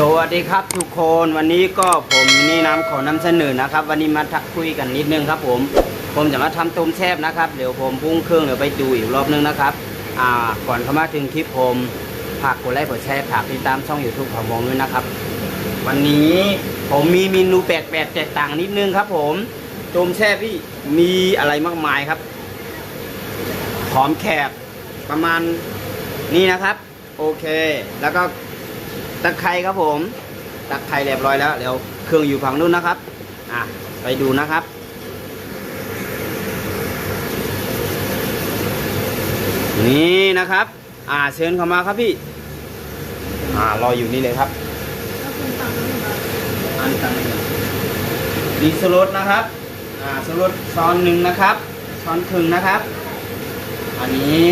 สวัสดีครับทุกคนวันนี้ก็ผมนี่น้ำขอนำเสนอนะครับ วันนี้มาทักคุยกันนิดนึงครับ ผม ผมจะมาทำต้มแซ่บนะครับเดี๋ยวผมปรุงเครื่องเดี๋ยวไปดูอีกรอบนึงนะครับอ่าก่อนเข้ามาถึงคลิปผมฝากกดไลค์กดแชร์ฝากติดตามช่อง YouTube ของผมด้วยนะครับ วันนี้ผมมีเมนูแปลกๆแตกต่างนิดนึงครับ ผมต้มแซ่บพี่มีอะไรมากมายครับหอมแขกประมาณนี้นะครับ โอเค แล้วก็ ตะไคร้ครับผมตะไคร้เรียบร้อยแล้วเดี๋ยวเครื่องอยู่ฝั่งนู้นนะครับอะไปดูนะครับนี่นะครับ อ่าเชิญเข้ามาครับพี่ อ่ารออยู่นี่เลยครับอันตังดีสลดนะครับ อ่าสลดซอนหนึ่งนะครับซอนครึ่งนะครับ อันนี้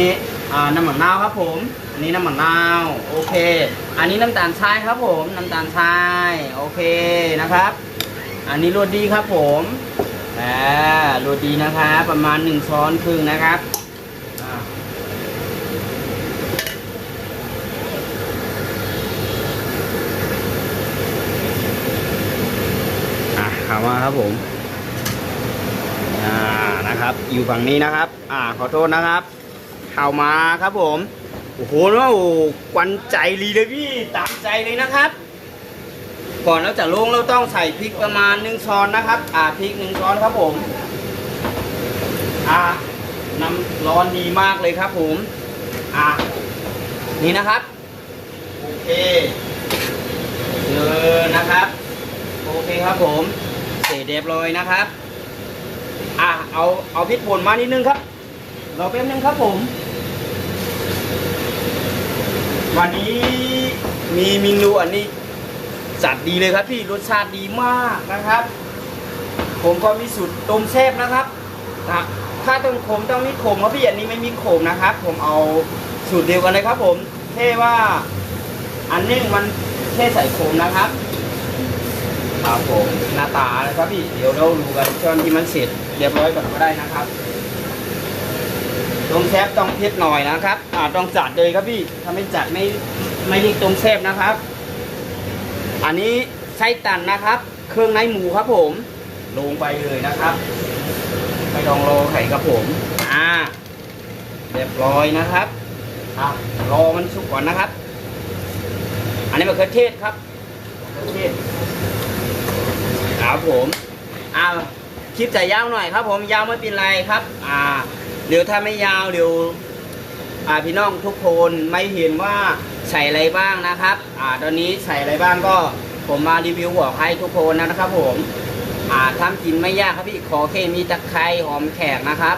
อ่าน้ำหมันนาวครับผม อันนี้น้ำมันาวโอเค อันนี้น้ำตาลทรายครับผมน้ำตาลทรายโอเคนะครับ อันนี้โรดีครับผมอ่าโรดีนะครับประมาณหนึ่งช้อนครึ่งนะครับอ่าอะขามาครับผมอ่านะครับ อยู่ฝั่งนี้นะครับ อ่าขอโทษนะครับข้ามาครับผม โอ้โหว่าโอ้กวนใจลีเลยพี่ตามใจเลยนะครับ ก่อนเราจะลงเราต้องใส่พริกประมาณหนึ่งช้อนนะครับ อ่าพริกหนึ่งช้อนครับผม อ่าน้ำร้อนดีมากเลยครับผม อ่านี่นะครับ โอเคเจอนะครับ โอเคครับผม เสร็จเรียบร้อยนะครับ อะเอาเอาพริกป่นมานิดนึงครับรอแป๊บนึงครับผม วันนี้มีเมนูอันนี้จัดดีเลยครับพี่รสชาติดีมากนะครับ ผมก็มีสูตรต้มแซ่บนะครับนะถ้าต้องขมต้องมีขมครับพี่อันนี้ไม่มีขมนะครับ ผมเอาสูตรเดียวกันเลยครับ ผมแค่ว่าอันนี้มันแค่ใส่ขมนะครับครับผมหน้าตานะครับพี่เดี๋ยวเราดูกันตอนที่มันเสร็จเรียบร้อยก่อนก็ได้นะครับ ต้มแซ่บต้องเผ็ดหน่อยนะครับ อ่าต้องจัดเลยครับพี่ถ้าไม่จัดไม่ไม่เรียกต้มแซ่บนะครับ อันนี้ไส้ตันนะครับ เครื่องในหมูครับผม ลงไปเลยนะครับ ไม่ต้องรอไข่ครับผม อ่า เรียบร้อยนะครับอ่ารอมันสุกก่อนนะครับ อันนี้มะเขือเทศครับมะเขือเทศครับผมอ่าคลิปจะยาวหน่อยครับผมยาวไม่เป็นไรครับ อ่า เดี๋ยวถ้าไม่ยาวเดี๋ยวพี่น้องทุกคนไม่เห็นว่าใส่อะไรบ้างนะครับอ่าตอนนี้ใส่อะไรบ้างก็ผมมารีวิวบอกให้ทุกคนนะครับ ผมอ่าทำกินไม่ยากครับพี่ขอแค่มีตะไคร้หอมแขกนะครับ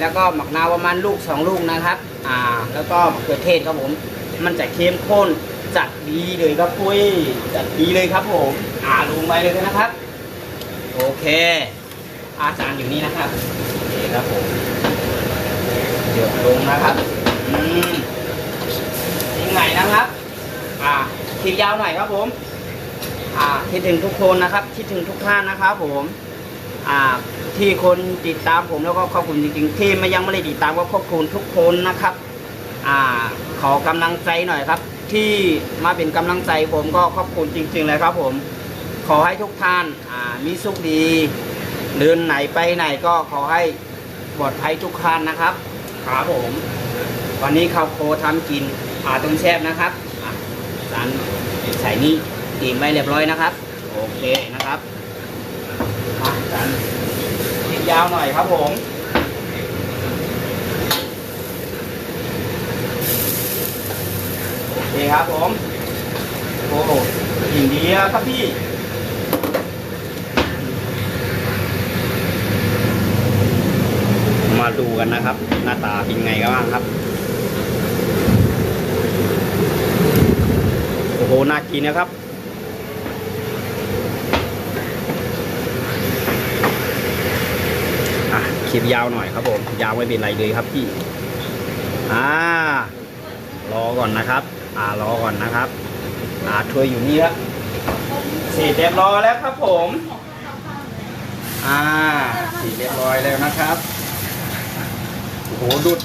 แล้วก็หมักนาวประมาณลูกสองลูกนะครับอ่าแล้วก็มะเขือเทศครับผม มันจะเข้มข้นจัดดีเลยครับปุ้ยจัดดีเลยครับผมอ่าลงไปเลยนะครับ โอเค อาจารย์อยู่นี่นะครับโอเคครับผม เดี๋ยวลงนะครับอืมยังไงนะครับ อ่าคลิปยาวหน่อยครับผม อ่าคิดถึงทุกคนนะครับคิดถึงทุกท่านนะครับผมอ่าที่คนติดตามผมแล้วก็ขอบคุณจริงๆ ที่ไม่ยังไม่ได้ติดตามก็ขอบคุณทุกคนนะครับ อ่า ขอกำลังใจหน่อยครับ ที่มาเป็นกำลังใจผมก็ขอบคุณจริง ๆ เลยครับ ผม ขอให้ทุกท่านอ่ามีสุขดีเดินไหนไปไหนก็ขอให้ปลอดภัยทุกท่านนะครับ ครับผม วันนี้ข้าวโพดทำกินอ่าต้มแซ่บนะครับอะจานใส่นี่ตีมไว้เรียบร้อยนะครับ โอเคนะครับอะจานกินยาวหน่อยครับผมโอเคครับผมโอ้ยินดีครับพี่ มา ดูกันนะครับ หน้าตาเป็นไงกันบ้างครับ โอ้โห น่ากินนะครับอะคลิปยาวหน่อยครับผม ยาวไม่เป็นไรเลยครับพี่ อ่ารอก่อนนะครับ อ่ารอก่อนนะครับอ่าถ้วยอยู่นี่ล้วเสร็จเรียบร้อยแล้วครับผม อ่าเสร็จเรียบร้อยแล้วนะครับ โหดูด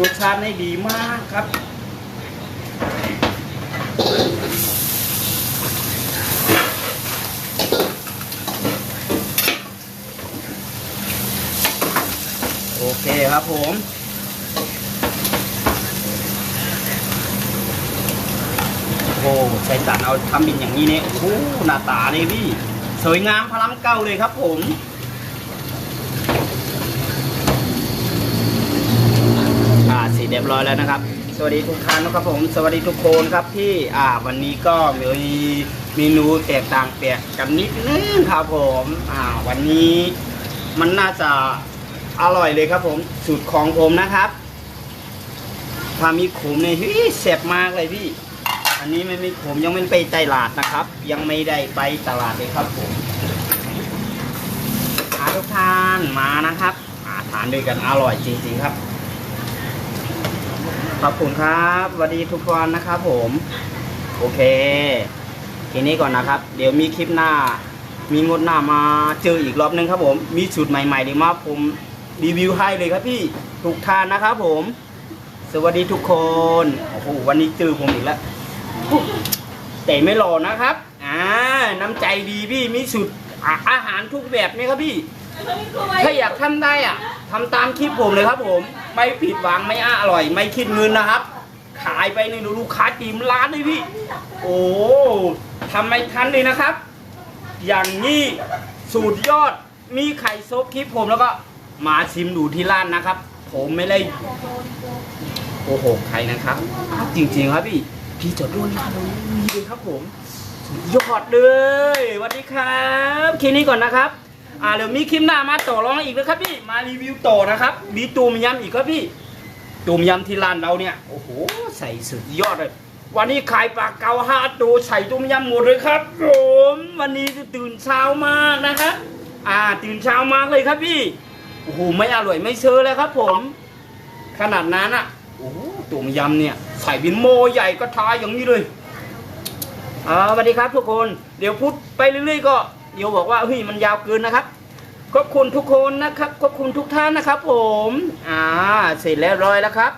รสชาติได้ดีมากครับ โอเคครับผมโอ้ใช้สารเอาทำบินอย่างนี้เนี่ยโอ้หน้าตาเนี่ยพี่ สวยงามพลังเก่าเลยครับผม เสร็จเรียบร้อยแล้วนะครับ สวัสดีทุกท่านนะครับผม สวัสดีทุกคนครับที่อ่าวันนี้ก็มีเมนูแตกต่างแปลกกันนิดนึงครับผมอ่าวันนี้มันน่าจะอร่อยเลยครับผมสูตรของผมนะครับถ้ามีขมเนี่ยเฮ้ยแซ่บมากเลยพี่ อันนี้ไม่มีขมยังไม่ไปตลาดนะครับ ยังไม่ได้ไปตลาดเลยครับผมอาทุกท่านมานะครับอาทานด้วยกันอร่อยจริงๆครับ ขอบคุณครับสวัสดีทุกคนนะครับผม โอเค ทีนี้ก่อนนะครับ เดี๋ยวมีคลิปหน้า มีงดหน้ามาเจออีกรอบนึงครับผม มีสูตรใหม่ๆเดี๋ยวมาผมรีวิวให้เลยครับพี่ทุกทานนะครับผม สวัสดีทุกคน โอ้โหวันนี้เจอผมอีกแล้วแต่ไม่หล่อนะครับ อ่า น้ำใจดีพี่มีสูตรอะอาหารทุกแบบนี่ครับพี่ ถ้าอยากทำได้อะทำตามคลิปผมเลยครับผม ไม่ผิดหวังไม่อร่อย ไม่คิดเงินนะครับ ขายไปนี่ลูกค้าตีมร้านเลยพี่ โอ้ทำไม่ทันเลยนะครับ อย่างนี้สูตรยอดมีไข่ซบคลิปผมแล้วก็มาชิมดูที่ร้านนะครับ ผมไม่ได้โอ้โหใครนะครับ จริงๆครับพี่ พี่จะด้วยนเรามีเลยครับผม สุดยอดเลยสวัสดีครับ คลิปนี้ก่อนนะครับ อ่าเดี๋ยวมีคลิปหน้ามาต่อรองอีกนะครับพี่มารีวิวต่อนะครับมีตูมยำอีกครับพี่ตูมยำที่ร้านเราเนี่ยโอ้โหใส่สุดยอดเลยวันนี้ขายปลาเกาห้าตัวใส่ต้มยำหมดเลยครับผมวันนี้ตื่นเช้ามากนะครับอ่าตื่นเช้ามากเลยครับพี่โอ้โหไม่อร่อยไม่เชื่อเลยครับผม ขนาดนั้นอะโอ้ต้มยำเนี่ยใส่บินโมใหญ่ก็ทายอย่างนี้เลยอ่าสวัสดีครับทุกคน เดี๋ยวพูดไปเรื่อยๆก็ เดี๋ยวบอกว่าเฮ้ยมันยาวเกินนะครับขอบคุณทุกคนนะครับขอบคุณทุกท่านนะครับ ผม อ่า เสร็จแล้วร้อยแล้วครับ